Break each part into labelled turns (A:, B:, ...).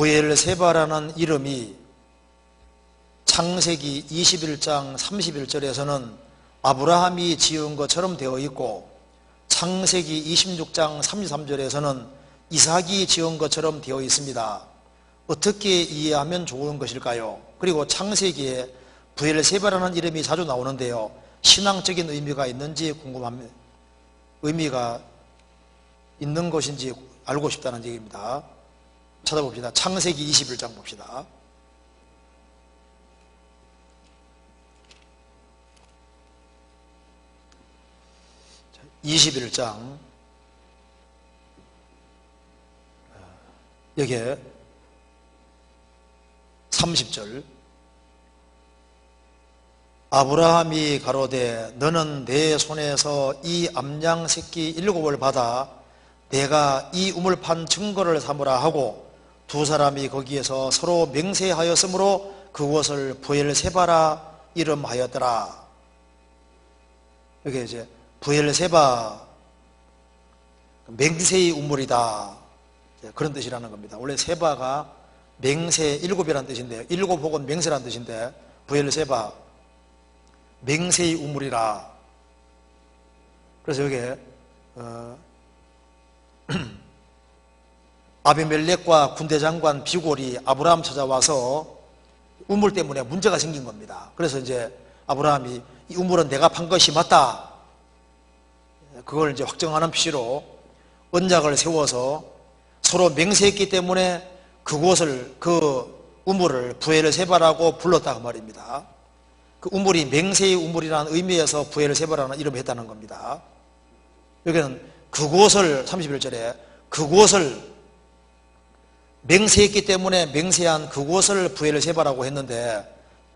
A: 부엘세바라는 이름이 창세기 21장 31절에서는 아브라함이 지은 것처럼 되어 있고 창세기 26장 33절에서는 이삭이 지은 것처럼 되어 있습니다. 어떻게 이해하면 좋은 것일까요? 그리고 창세기에 부엘세바라는 이름이 자주 나오는데요. 신앙적인 의미가 있는지 궁금합니다. 의미가 있는 것인지 알고 싶다는 얘기입니다. 찾아봅시다. 창세기 21장 봅시다. 21장 여기에 30절 아브라함이 가로되 너는 내 손에서 이 암양 새끼 일곱을 받아 내가 이 우물판 증거를 삼으라 하고 두 사람이 거기에서 서로 맹세하였으므로 그곳을 부엘세바라 이름하였더라. 여기 이제 부엘세바 맹세의 우물이다. 그런 뜻이라는 겁니다. 원래 세바가 맹세 일곱이라는 뜻인데요 일곱 혹은 맹세라는 뜻인데 부엘세바 맹세의 우물이라. 그래서 여기에 어, 아비멜렉과 군대장관 비골이 아브라함 찾아와서 우물 때문에 문제가 생긴 겁니다 그래서 이제 아브라함이 이 우물은 내가 판 것이 맞다 그걸 이제 확정하는 표시로 언약을 세워서 서로 맹세했기 때문에 그곳을 그 우물을 부엘을 세바라고 불렀다고 말입니다. 그 우물이 맹세의 우물이라는 의미에서 부엘을 세바라는 이름을 했다는 겁니다. 여기는 그곳을 31절에 그곳을 맹세했기 때문에 맹세한 그곳을 부엘을 세바라고 했는데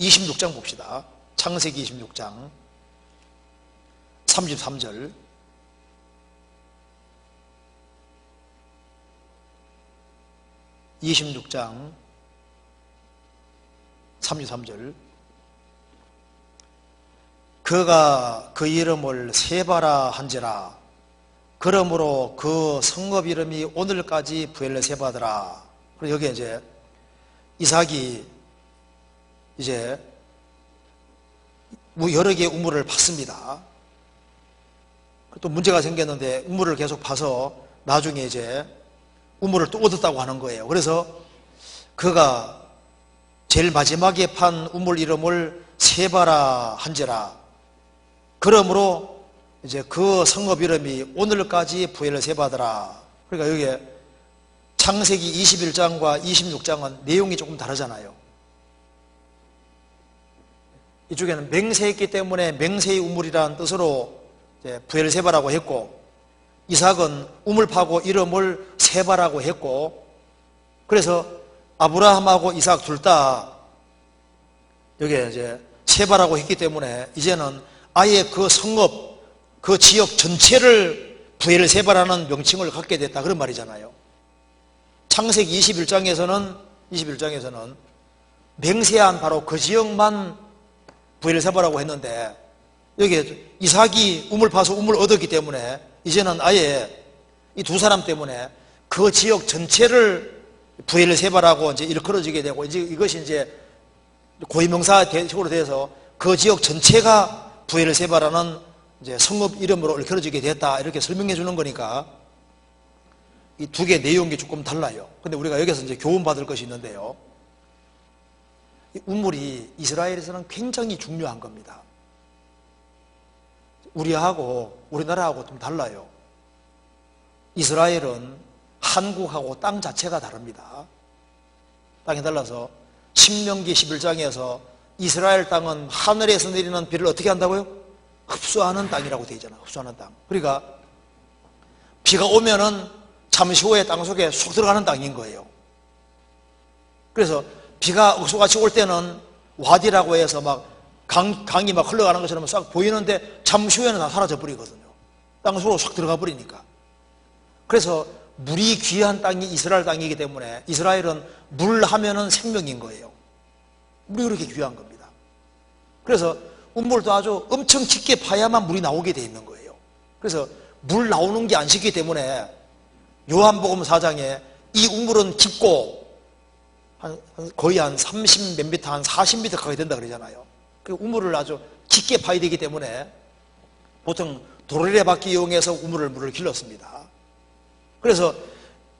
A: 26장 봅시다. 창세기 26장 33절. 26장 33절. 그가 그 이름을 세바라 한지라. 그러므로 그 성읍 이름이 오늘까지 부엘레 세바더라. 그리고 여기 이제 이삭이 이제 여러 개의 우물을 팠습니다 또 문제가 생겼는데 우물을 계속 파서 나중에 이제 우물을 또 얻었다고 하는 거예요. 그래서 그가 제일 마지막에 판 우물 이름을 세바라 한지라. 그러므로 이제 그 성읍 이름이 오늘까지 부엘을 세바더라. 그러니까 여기에 창세기 21장과 26장은 내용이 조금 다르잖아요. 이쪽에는 맹세했기 때문에 맹세의 우물이라는 뜻으로 부엘세바라고 했고 이삭은 우물 파고 이름을 세바라고 했고 그래서 아브라함하고 이삭 둘 다 여기에 이제 세바라고 했기 때문에 이제는 아예 그 성읍 그 지역 전체를 부엘 세바라는 명칭을 갖게 됐다 그런 말이잖아요. 창세기 21장에서는 21장에서는 맹세한 바로 그 지역만 부엘 세바라고 했는데 여기 이삭이 우물 파서 우물 얻었기 때문에 이제는 아예 이 두 사람 때문에 그 지역 전체를 부엘을 세바라고 이제 일컬어지게 되고 이제 이것이 이제 고유명사 식으로 돼서 그 지역 전체가 부엘을 세바라는 이제 성읍 이름으로 일컬어지게 됐다 이렇게 설명해 주는 거니까 이 두 개 내용이 조금 달라요. 근데 우리가 여기서 이제 교훈 받을 것이 있는데요. 이 우물이 이스라엘에서는 굉장히 중요한 겁니다. 우리하고 우리나라하고 좀 달라요. 이스라엘은 한국하고 땅 자체가 다릅니다. 땅이 달라서 신명기 11장에서 이스라엘 땅은 하늘에서 내리는 비를 어떻게 한다고요? 흡수하는 땅이라고 되어 있잖아. 흡수하는 땅. 그러니까 비가 오면은 잠시 후에 땅 속에 쏙 들어가는 땅인 거예요. 그래서 비가 억수같이 올 때는 와디라고 해서 막 강, 강이 막 흘러가는 것처럼 싹 보이는데 잠시 후에는 다 사라져 버리거든요. 땅속으로 싹 들어가 버리니까. 그래서 물이 귀한 땅이 이스라엘 땅이기 때문에 이스라엘은 물 하면은 생명인 거예요. 물이 그렇게 귀한 겁니다. 그래서 운물도 아주 엄청 깊게 파야만 물이 나오게 돼 있는 거예요. 그래서 물 나오는 게 안 쉽기 때문에 요한복음 4장에 이 우물은 깊고 한, 한 거의 한 30 몇 미터, 한 40미터 가게 된다 그러잖아요. 그 우물을 아주 깊게 파야 되기 때문에 보통 도르래 바퀴 이용해서 우물을 물을 길렀습니다. 그래서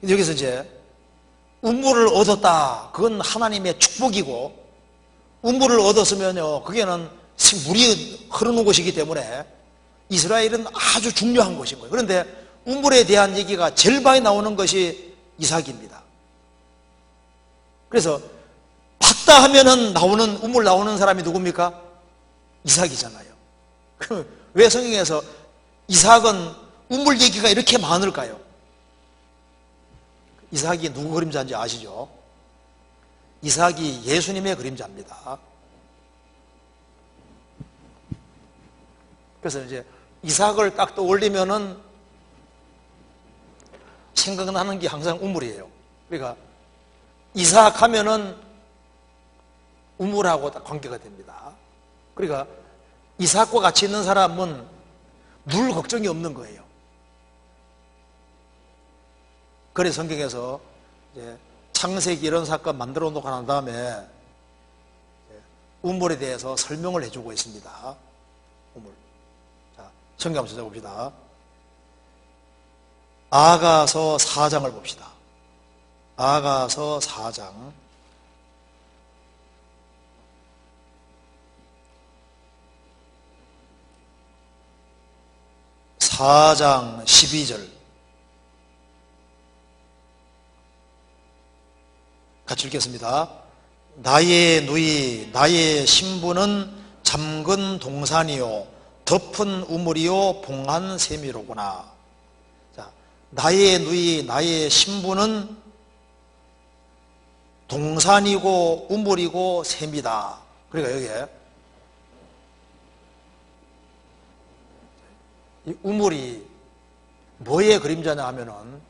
A: 여기서 이제 우물을 얻었다. 그건 하나님의 축복이고 우물을 얻었으면요. 그게는 물이 흐르는 곳이기 때문에 이스라엘은 아주 중요한 곳인 거예요. 그런데 우물에 대한 얘기가 제일 많이 나오는 것이 이삭입니다. 그래서 봤다 하면은 나오는 우물 나오는 사람이 누굽니까? 이삭이잖아요. 그왜 성경에서 이삭은 우물 얘기가 이렇게 많을까요? 이삭이 누구 그림자인지 아시죠? 이삭이 예수님의 그림자입니다. 그래서 이제 이삭을 딱 떠올리면은 생각나는 게 항상 우물이에요. 그러니까 이삭 하면은 우물하고 딱 관계가 됩니다. 그러니까 이삭과 같이 있는 사람은 물 걱정이 없는 거예요. 그래서 성경에서 창세기 이런 사건 만들어 놓고 난 다음에 우물에 대해서 설명을 해주고 있습니다. 우물. 자, 성경 한번 찾아봅시다. 아가서 4장을 봅시다. 아가서 4장. 4장 12절. 같이 읽겠습니다. 나의 누이, 나의 신부는 잠근 동산이요, 덮은 우물이요, 봉한 샘이로구나. 자, 나의 누이, 나의 신부는 동산이고 우물이고 샘이다. 그러니까 여기에 이 우물이 뭐의 그림자냐 하면은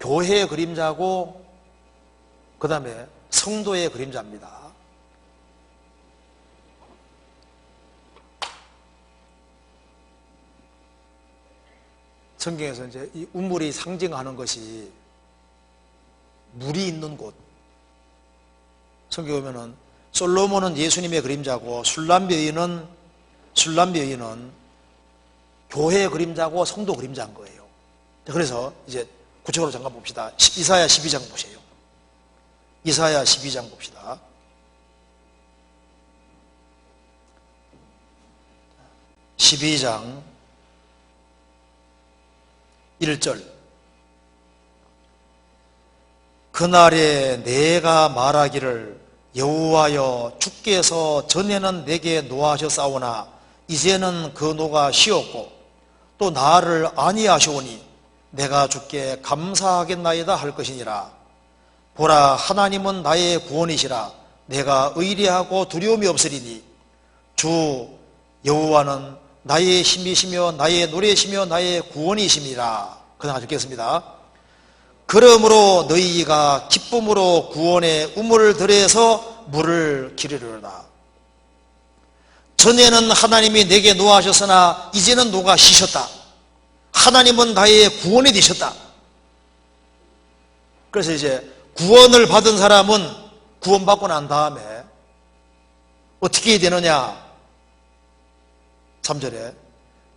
A: 교회의 그림자고 그 다음에 성도의 그림자입니다. 성경에서 이제 이 우물이 상징하는 것이 물이 있는 곳. 성경에 보면은 솔로몬은 예수님의 그림자고 술람비 여인은 술람비 여인은 교회의 그림자고 성도 그림자인 거예요. 그래서 이제 구체적으로 잠깐 봅시다. 이사야 12장 보세요. 이사야 12장 봅시다. (12장) 1절. 그날에 내가 말하기를 여호와여 주께서 전에는 내게 노하셨사오나 이제는 그 노가 쉬었고 또 나를 아니하시오니 내가 주께 감사하겠나이다 할 것이니라. 보라 하나님은 나의 구원이시라. 내가 의리하고 두려움이 없으리니 주 여호와는 나의 힘이시며 나의 노래시며 나의 구원이심이라 그다음 읽겠습니다 그러므로 너희가 기쁨으로 구원의 우물을 들여서 물을 기르려다. 전에는 하나님이 내게 노하셨으나 이제는 노가 쉬셨다. 하나님은 나의 구원이 되셨다. 그래서 이제 구원을 받은 사람은 구원받고 난 다음에 어떻게 되느냐? 3절에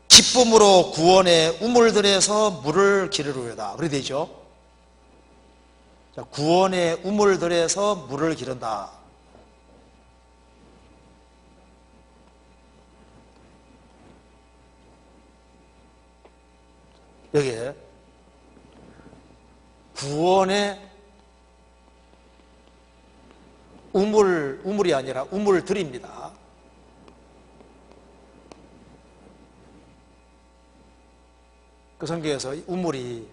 A: 기쁨으로 구원의 우물들에서 물을 기르려다. 그래 되죠? 자, 구원의 우물들에서 물을 기른다. 여기에 구원의 우물, 우물이 아니라 우물들입니다. 그 성경에서 우물이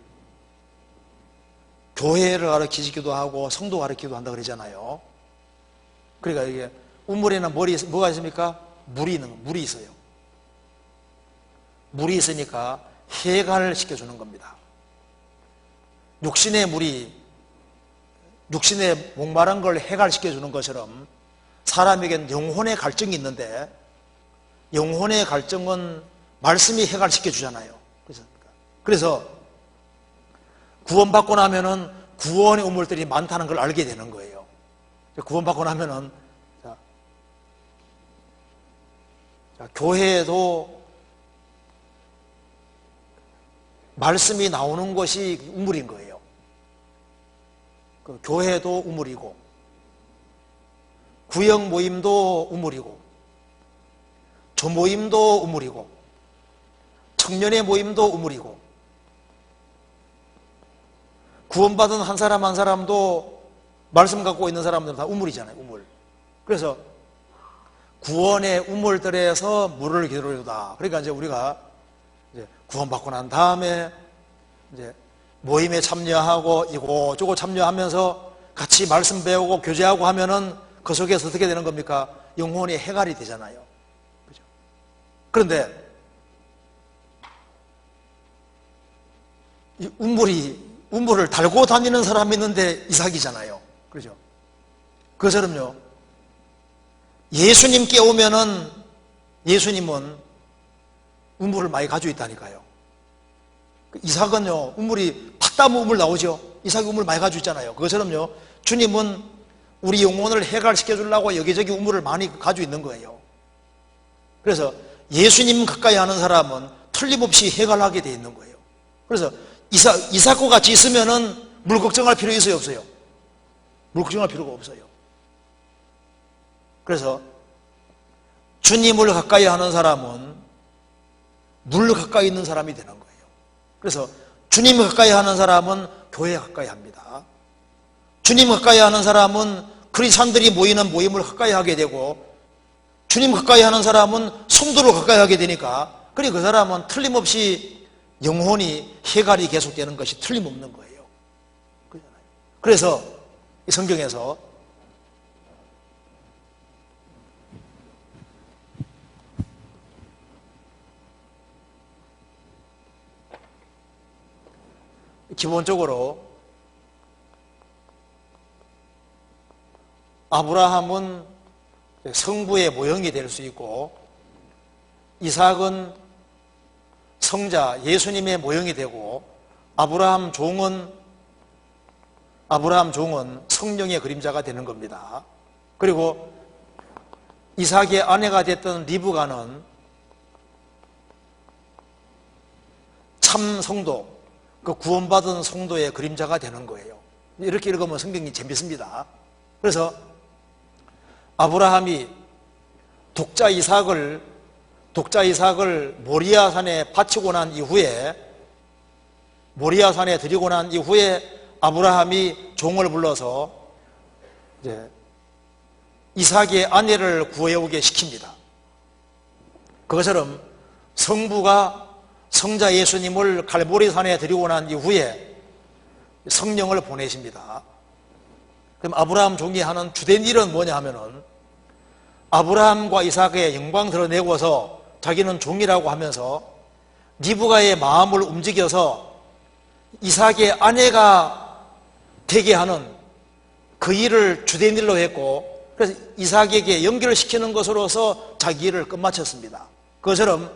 A: 교회를 가르치기도 하고 성도 가르치기도 한다 그러잖아요. 그러니까 이게 우물에는 머리 뭐가 있습니까? 물이 있는 거, 물이 있어요. 물이 있으니까 해갈 시켜주는 겁니다. 육신의 물이 육신의 목마른 걸 해갈시켜주는 것처럼 사람에겐 영혼의 갈증이 있는데 영혼의 갈증은 말씀이 해갈시켜주잖아요. 그래서, 구원받고 나면은 구원의 우물들이 많다는 걸 알게 되는 거예요. 구원받고 나면은 자, 자, 교회에도 말씀이 나오는 것이 우물인 거예요. 그 교회도 우물이고 구역 모임도 우물이고 조모임도 우물이고 청년의 모임도 우물이고 구원받은 한 사람 한 사람도 말씀 갖고 있는 사람들은 다 우물이잖아요 우물 그래서 구원의 우물들에서 물을 기르다 그러니까 이제 우리가 이제 구원받고 난 다음에 이제 모임에 참여하고 이곳저곳 참여하면서 같이 말씀 배우고 교제하고 하면은 그 속에서 어떻게 되는 겁니까? 영혼이 해갈이 되잖아요. 그죠? 그런데 이 운물이 운물을 달고 다니는 사람이 있는데 이삭이잖아요. 그죠? 그것처럼요. 예수님 깨우면은 예수님은 운물을 많이 가지고 있다니까요. 그 이삭은요, 우물이 팍다면 우물 나오죠. 이삭이 우물 많이 가지고 있잖아요. 그것처럼요, 주님은 우리 영혼을 해갈시켜 주려고 여기저기 우물을 많이 가지고 있는 거예요. 그래서 예수님 가까이 하는 사람은 틀림없이 해갈하게 돼 있는 거예요. 그래서 이삭, 이삭과 같이 있으면은 물 걱정할 필요 있어요, 없어요? 물 걱정할 필요가 없어요. 그래서 주님을 가까이 하는 사람은 물 가까이 있는 사람이 되는 거예요. 그래서 주님 가까이 하는 사람은 교회 가까이 합니다. 주님 가까이 하는 사람은 크리스천들이 모이는 모임을 가까이 하게 되고 주님 가까이 하는 사람은 성도를 가까이 하게 되니까 그리 그 사람은 틀림없이 영혼이 해갈이 계속되는 것이 틀림없는 거예요. 그래서 이 성경에서 기본적으로 아브라함은 성부의 모형이 될 수 있고 이삭은 성자 예수님의 모형이 되고 아브라함 종은 아브라함 종은 성령의 그림자가 되는 겁니다. 그리고 이삭의 아내가 됐던 리브가는 참 성도, 그 구원받은 성도의 그림자가 되는 거예요. 이렇게 읽으면 성경이 재밌습니다. 그래서 아브라함이 독자 이삭을 독자 이삭을 모리아산에 바치고 난 이후에 모리아산에 드리고 난 이후에 아브라함이 종을 불러서 이제 이삭의 아내를 구해오게 시킵니다. 그것처럼 성부가 성자 예수님을 갈보리산에 드리고 난 이후에 성령을 보내십니다. 그럼 아브라함 종이 하는 주된 일은 뭐냐 하면은 아브라함과 이삭의 영광 드러내고서 자기는 종이라고 하면서 리브가의 마음을 움직여서 이삭의 아내가 되게 하는 그 일을 주된 일로 했고 그래서 이삭에게 연결시키는 것으로서 자기 일을 끝마쳤습니다. 그것처럼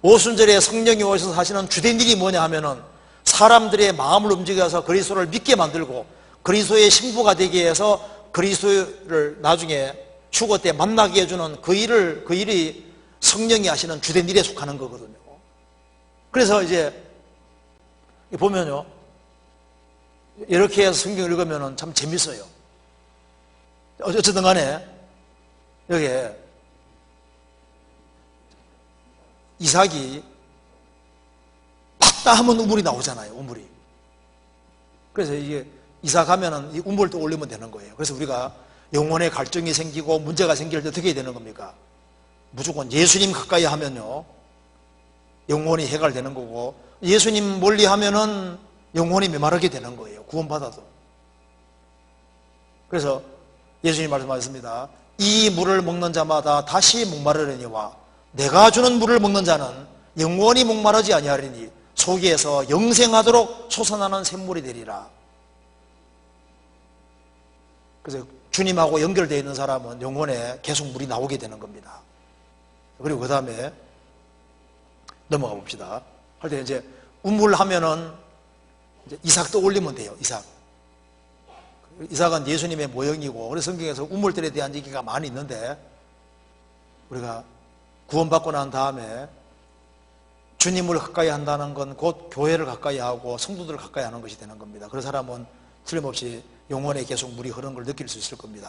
A: 오순절에 성령이 오셔서 하시는 주된 일이 뭐냐 하면은 사람들의 마음을 움직여서 그리스도를 믿게 만들고 그리스도의 신부가 되게 해서 그리스도를 나중에 죽을 때 만나게 해주는 그 일을 그 일이 성령이 하시는 주된 일에 속하는 거거든요. 그래서 이제 보면요 이렇게 해서 성경을 읽으면 참 재밌어요. 어쨌든 간에 여기에 이삭이 팠다 하면 우물이 나오잖아요. 우물이. 그래서 이게 이삭 하면은 이 우물을 또 올리면 되는 거예요. 그래서 우리가 영혼의 갈증이 생기고 문제가 생길 때 어떻게 되는 겁니까? 무조건 예수님 가까이 하면요. 영혼이 해갈되는 거고 예수님 멀리 하면은 영혼이 메마르게 되는 거예요. 구원받아도. 그래서 예수님 말씀하셨습니다. 이 물을 먹는 자마다 다시 목마르려니와 내가 주는 물을 먹는 자는 영원히 목마르지 아니하리니 속에서 영생하도록 솟아나는 샘물이 되리라. 그래서 주님하고 연결되어 있는 사람은 영혼에 계속 물이 나오게 되는 겁니다. 그리고 그 다음에 넘어가 봅시다. 할 때 이제 우물 하면은 이제 이삭도 올리면 돼요. 이삭. 이삭은 예수님의 모형이고 그래서 성경에서 우물들에 대한 얘기가 많이 있는데 우리가 구원받고 난 다음에 주님을 가까이 한다는 건 곧 교회를 가까이 하고 성도들을 가까이 하는 것이 되는 겁니다. 그런 사람은 틀림없이 영혼에 계속 물이 흐르는 걸 느낄 수 있을 겁니다.